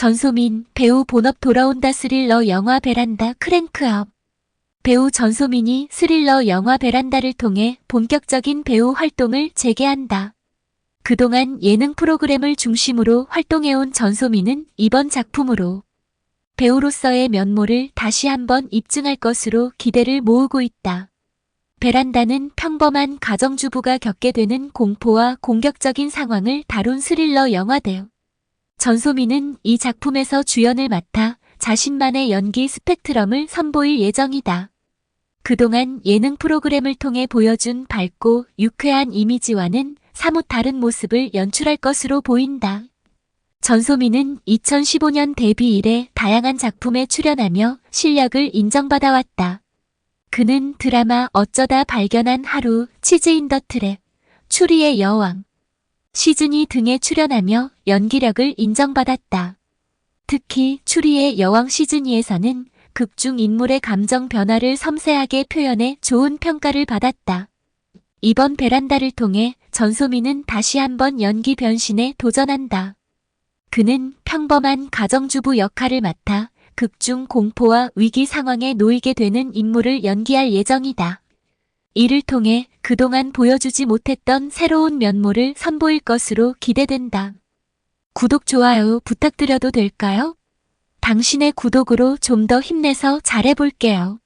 전소민, 배우 본업 돌아온다 스릴러 영화 베란다 크랭크업. 배우 전소민이 스릴러 영화 베란다를 통해 본격적인 배우 활동을 재개한다. 그동안 예능 프로그램을 중심으로 활동해온 전소민은 이번 작품으로 배우로서의 면모를 다시 한번 입증할 것으로 기대를 모으고 있다. 베란다는 평범한 가정주부가 겪게 되는 공포와 공격적인 상황을 다룬 스릴러 영화대요. 전소민은 이 작품에서 주연을 맡아 자신만의 연기 스펙트럼을 선보일 예정이다. 그동안 예능 프로그램을 통해 보여준 밝고 유쾌한 이미지와는 사뭇 다른 모습을 연출할 것으로 보인다. 전소민은 2015년 데뷔 이래 다양한 작품에 출연하며 실력을 인정받아왔다. 그는 드라마 어쩌다 발견한 하루, 치즈 인 더 트랩, 추리의 여왕, 시즌2 등에 출연하며 연기력을 인정받았다. 특히 추리의 여왕 시즌2에서는 극중 인물의 감정 변화를 섬세하게 표현해 좋은 평가를 받았다. 이번 베란다를 통해 전소민은 다시 한번 연기 변신에 도전한다. 그는 평범한 가정주부 역할을 맡아 극중 공포와 위기 상황에 놓이게 되는 인물을 연기할 예정이다. 이를 통해 그동안 보여주지 못했던 새로운 면모를 선보일 것으로 기대된다. 구독, 좋아요 부탁드려도 될까요? 당신의 구독으로 좀 더 힘내서 잘해볼게요.